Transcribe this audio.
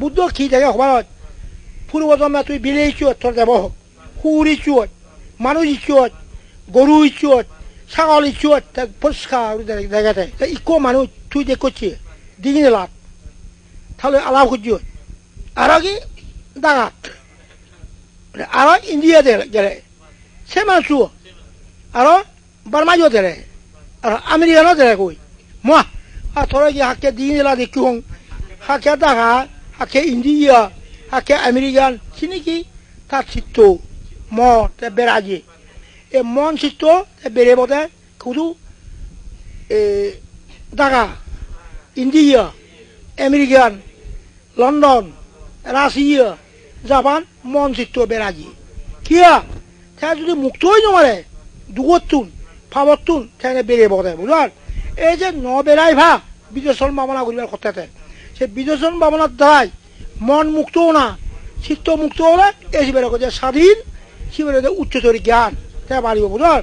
বুদ্ধ কি থাকে সবাই পূর্বজন্মে তুই বিলে ইচ্ছুত তোর দেব কুকুর ইচ্ছুত মানুষ ইচ্ছুত গরু ইচ্ছুত ছাগল ইচ্ছুত তাক পরিষ্কার জায়গাতে ইকো মানুষ তুই যে করছি দিগিনে লাভ তাহলে আলাপ করছি আর কি ডাঙাত আর ইন্ডিয়া গেলে সে মানুষ আর বার্মাজও দেরে আর আমেরিকানও দেরে কই। মই আর তোরা কি হাকে দিগিনে লা দেখি হং হাকে ডাঙা হাকে ইন্ডিয়া হাকে আমেরিকান চিনি তার চিত্ত ম তে বেড়াজি এ মন চিত্ত বেড়ে শুধু এ ডাঙা India American London Russia Japan মন চিত্ত বেড়াজি কিয়া তা যদি মুক্তই নমারে দুগতুন ফাবতুন তেনে বেড়ে বদে বুঝার এই যে ন বেড়াই ভা বিদেশন ভাবনা করিবার কথাতে সে বিদেশন ভাবনার দ্বারাই মন মুক্তও না, চিত্ত মুক্ত হলে এ শিবের স্বাধীন শিবের উচ্চতর জ্ঞান। তা বাড়িব বুঝার